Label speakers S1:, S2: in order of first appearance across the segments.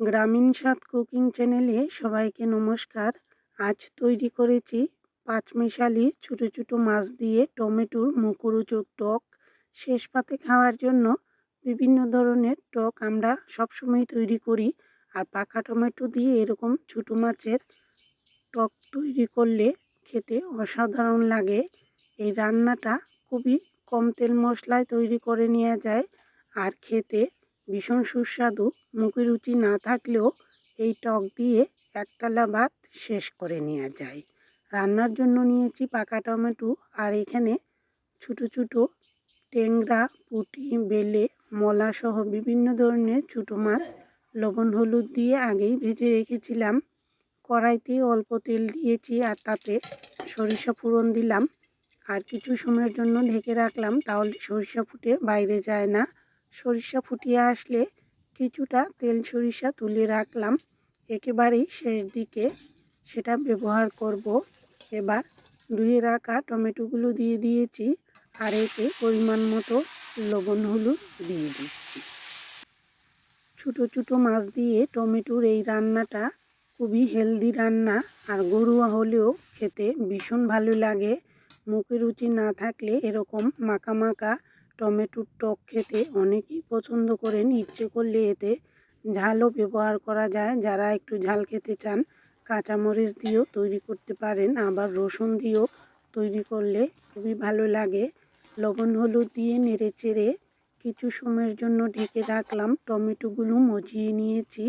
S1: গ্রামীণ স্বাদ কুকিং চ্যানেলে সবাইকে নমস্কার। আজ তৈরি করেছি পাঁচমিশালি ছোটো ছোটো মাছ দিয়ে টমেটোর মুখরোচক টক। শেষ পাতে খাওয়ার জন্য বিভিন্ন ধরনের টক আমরা সবসময় তৈরি করি আর পাকা টমেটো দিয়ে এরকম ছোটো মাছের টক তৈরি করলে খেতে অসাধারণ লাগে। এই রান্নাটা খুবই কম তেল মশলায় তৈরি করে নেওয়া যায় আর খেতে ভীষণ সুস্বাদু। মুখে রুচি না থাকলেও এই টক দিয়ে একতলা ভাত শেষ করে নেওয়া যায়। রান্নার জন্য নিয়েছি পাকা টমেটো আর এখানে ছোটো ছোটো টেংরা পুঁটি, বেলে মলা সহ বিভিন্ন ধরনের ছোটো মাছ, লবণ, হলুদ দিয়ে আগেই ভেজে রেখেছিলাম। কড়াইতে অল্প তেল দিয়েছি আর তাতে সরিষা ফোড়ন দিলাম। আর কিছু সময়ের জন্য ঢেকে রাখলাম, তাহলে সরিষা ফুটে বাইরে যায় না। সরিষা ফুটিয়ে আসলে কিছুটা তেল সরিষা তুলে রাখলাম। একেবারেই শেষ দিকে সেটা ব্যবহার করব। এবার ধুয়ে রাখা টমেটোগুলো দিয়ে দিয়েছি আর এতে পরিমাণ মতো লবণ হলুদ দিয়ে দিচ্ছি। ছোটো ছোটো মাছ দিয়ে টমেটোর এই রান্নাটা খুবই হেলদি রান্না আর গরুয়া হলেও খেতে ভীষণ ভালো লাগে। মুখে রুচি না থাকলে এরকম মাখা মাখা টমেটোর টক খেতে অনেকেই পছন্দ করেন। ইচ্ছে করলে এতে ঝালও ব্যবহার করা যায়। যারা একটু ঝাল খেতে চান, কাঁচামরিচ দিয়েও তৈরি করতে পারেন। আবার রসুন দিয়েও তৈরি করলে খুবই ভালো লাগে। লবণ, হলুদ দিয়ে নেড়ে চেড়ে কিছু সময়ের জন্য ঢেকে রাখলাম। টমেটোগুলো মজিয়ে নিয়েছি।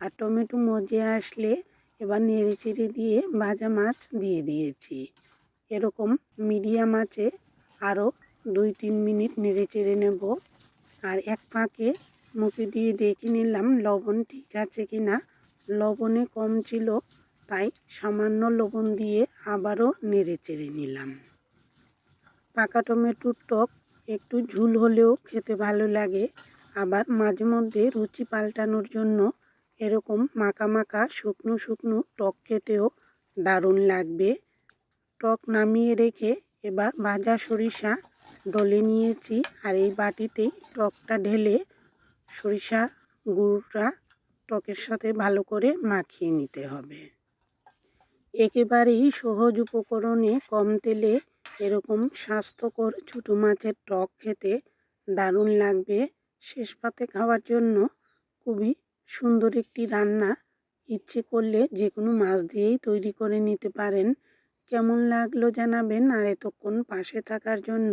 S1: আর টমেটো মজে আসলে এবার নেড়ে চেড়ে দিয়ে ভাজা মাছ দিয়ে দিয়েছি। এরকম মিডিয়াম আছে আরও দুই তিন মিনিট নেড়ে চেড়ে নেব। আর এক ফাঁকে মুখে দিয়ে দেখে নিলাম লবণ ঠিক আছে কি না লবণে কম ছিল, তাই সামান্য লবণ দিয়ে আবারও নেড়ে চেড়ে নিলাম। পাকা টমেটোর টক একটু ঝুল হলেও খেতে ভালো লাগে। আবার মাঝে মধ্যে রুচি পাল্টানোর জন্য এরকম মাখা মাখা শুকনো শুকনো টক খেতেও দারুণ লাগবে। টক নামিয়ে রেখে এবার ভাজা সরিষা ডলে নিয়েছি আর এই বাটিতেই টকটা ঢেলে সরিষার গুঁড়োটা টকের সাথে ভালো করে মাখিয়ে নিতে হবে। একেবারেই সহজ উপকরণে কম তেলে এরকম স্বাস্থ্যকর ছোটো মাছের টক খেতে দারুণ লাগবে। শেষ পাতে খাওয়ার জন্য খুবই সুন্দর একটি রান্না। ইচ্ছে করলে যে কোনো মাছ দিয়েই তৈরি করে নিতে পারেন। কেমন লাগল জানাবেন আর এতক্ষণ পাশে থাকার জন্য